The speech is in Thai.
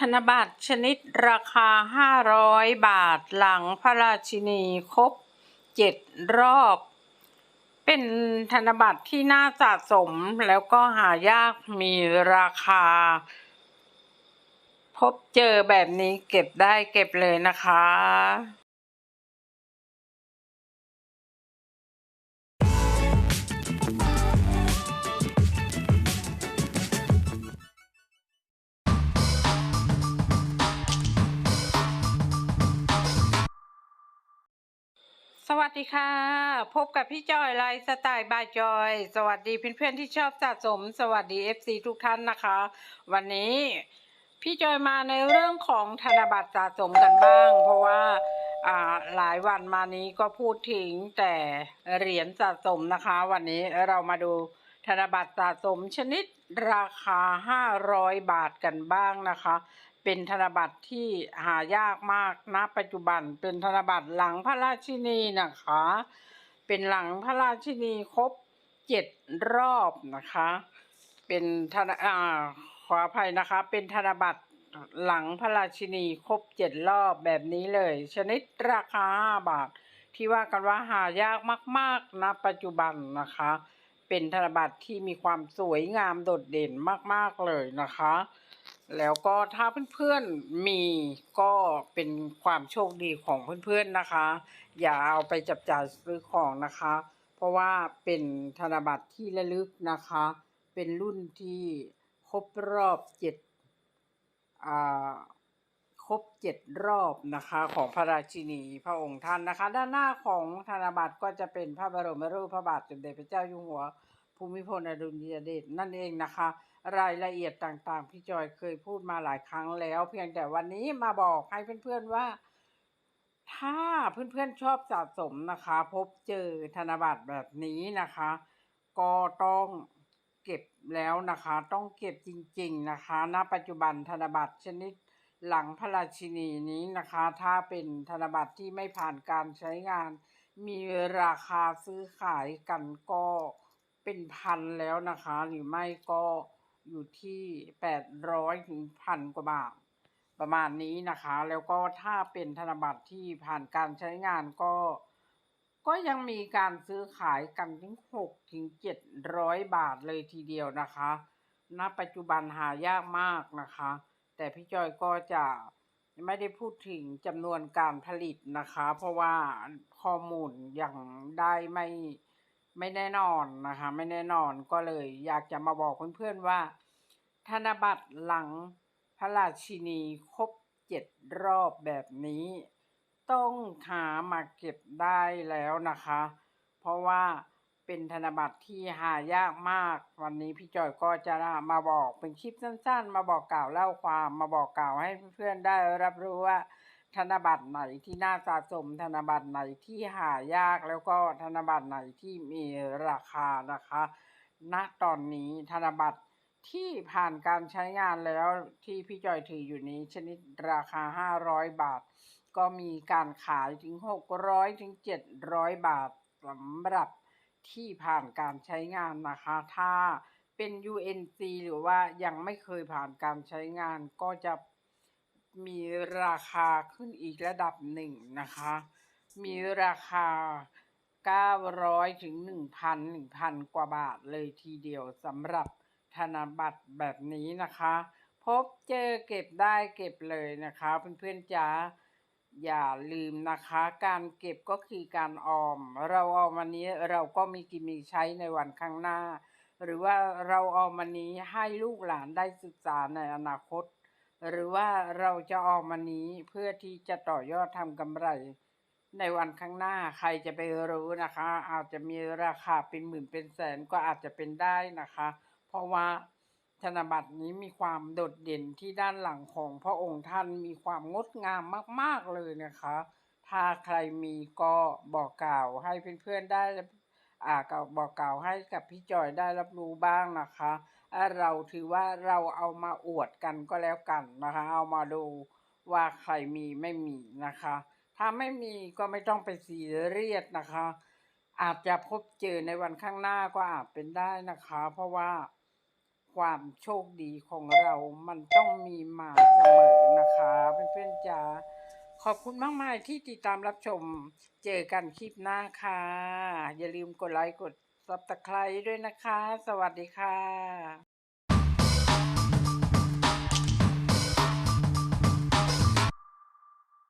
ธนบัตรชนิดราคา 500 บาทหลังพระราชินีครบ 7 รอบ เป็นธนบัตรที่น่าสะสมแล้วก็หายากมีราคา พบเจอแบบนี้เก็บได้เก็บเลยนะคะ สวัสดีค่ะ พบกับพี่จอยไลฟ์สไตล์บายจอย สวัสดีเพื่อนๆที่ชอบสะสม สวัสดี FC ทุกท่านนะคะ วันนี้พี่จอยมาในเรื่องของธนบัตรสะสมกันบ้าง เพราะว่าอ่าหลายวันมานี้ก็พูดถึงแต่เหรียญสะสมนะคะ วันนี้เรามาดูธนบัตรสะสมชนิดราคา 500 บาทกันบ้างนะคะ เป็นธนบัตรที่หายากมากณปัจจุบัน เป็นธนบัตรหลังพระราชินีนะคะ เป็นหลังพระราชินีครบเจ็ดรอบนะคะ เป็นธนอ่าขออภัยนะคะ เป็นธนบัตรหลังพระราชินีครบเจ็ดรอบแบบนี้เลย ชนิดราคาห้าบาท ที่ว่ากันว่าหายากมากๆณปัจจุบันนะคะ เป็นธนบัตรที่มีความสวยงามโดดเด่นมากๆเลยนะคะ แล้วก็ถ้าเพื่อนๆมีก็เป็นความโชคดีของเพื่อนๆนะคะ อย่าเอาไปจับจ่ายซื้อของนะคะ เพราะว่าเป็นธนบัตรที่ระลึกนะคะ เป็นรุ่นที่ครบรอบเจ็ดครบเจ็ดรอบนะคะของพระราชินีพระองค์ท่านนะคะ ด้านหน้าของธนบัตรก็จะเป็นพระบรมรูปพระบาทสมเด็จพระเจ้าอยู่หัวภูมิพลอดุลยเดชนั่นเองนะคะ รายละเอียดต่างๆ พี่จอยเคยพูดมาหลายครั้งแล้ว เพียงแต่วันนี้มาบอกให้เพื่อนๆว่า ถ้าเพื่อนๆชอบสะสมนะคะ พบเจอธนบัตรแบบนี้นะคะ ก็ต้องเก็บแล้วนะคะ ต้องเก็บจริงๆนะคะ ณ ปัจจุบันธนบัตรชนิดหลังพระราชินีนี้นะคะ ถ้าเป็นธนบัตรที่ไม่ผ่านการใช้งาน มีราคาซื้อขายกันก็เป็นพันแล้วนะคะ หรือไม่ก็ อยู่ที่แปดร้อยถึงพันกว่าบาท ประมาณนี้นะคะ แล้วก็ถ้าเป็นธนบัตรที่ผ่านการใช้งานก็ ก็ยังมีการซื้อขายกันถึงหกถึงเจ็ดร้อยบาทเลยทีเดียวนะคะณปัจจุบันหายากมากนะคะ แต่พี่จอยก็จะไม่ได้พูดถึงจำนวนการผลิตนะคะ เพราะว่าข้อมูลยังได้ไม่ ไม่แน่นอนนะคะ ไม่แน่นอนก็เลย อยากจะมาบอกเพื่อนๆว่า ธนบัตรหลังพระราชินีครบเจ็ดรอบแบบนี้ ต้องหามาเก็บได้แล้วนะคะ เพราะว่าเป็นธนบัตรที่หายากมาก วันนี้พี่จอยก็จะมาบอกเป็นคลิปสั้นๆ มาบอกกล่าวเล่าความมาบอกกล่าวให้เพื่อนๆได้รับรู้ว่า ธนบัตรไหนที่น่าสะสมธนบัตรไหนที่หายากแล้วก็ธนบัตรไหนที่มีราคานะคะ ณตอนนี้ธนบัตรที่ผ่านการใช้งานแล้วที่พี่จอยถืออยู่นี้ชนิดราคา 500 บาท ก็มีการขายถึง 600 ถึง 700 บาทสำหรับที่ผ่านการใช้งานนะคะ ถ้าเป็น UNC หรือว่ายังไม่เคยผ่านการใช้งานก็จะ มีราคาขึ้นอีกระดับหนึ่งนะคะ มีราคา 900 ถึง 1,000 1,000 กว่าบาทเลยทีเดียวสำหรับธนบัตรแบบนี้นะคะ พบเจอเก็บได้เก็บเลยนะคะเพื่อนๆจ๋าอย่าลืมนะคะ การเก็บก็คือการออม เราออมวันนี้เราก็มีกินมีใช้ในวันข้างหน้า หรือว่าเราออมวันนี้ให้ลูกหลานได้ศึกษาในอนาคต หรือว่าเราจะออกมวันนี้เพื่อที่จะต่อยอดทำกำไร ในวันข้างหน้าใครจะไปรู้นะคะ อาจจะมีราคาเป็นหมื่นเป็นแสนก็อาจจะเป็นได้นะคะ เพราะว่าธนบัตรนี้มีความโดดเด่นที่ด้านหลังของพระองค์ท่านมีความงดงามมาก ๆเลยนะคะ ถ้าใครมีก็บอกกล่าวให้เพื่อนๆได้ อ่าก็บอกกล่าวให้กับพี่จอยได้รับรู้บ้างนะคะ เราถือว่าเราเอามาอวดกันก็แล้วกันนะคะ เอามาดูว่าใครมีไม่มีนะคะ ถ้าไม่มีก็ไม่ต้องไปซีเรียสนะคะ อาจจะพบเจอในวันข้างหน้าก็อาจเป็นได้นะคะ เพราะว่าความโชคดีของเรามันต้องมีมาเสมอนะคะเพื่อนๆจ๋า ขอบคุณมากมายที่ติดตามรับชม เจอกันคลิปหน้าค่ะ อย่าลืมกดไลค์กดซับสไครต์ด้วยนะคะ สวัสดีค่ะ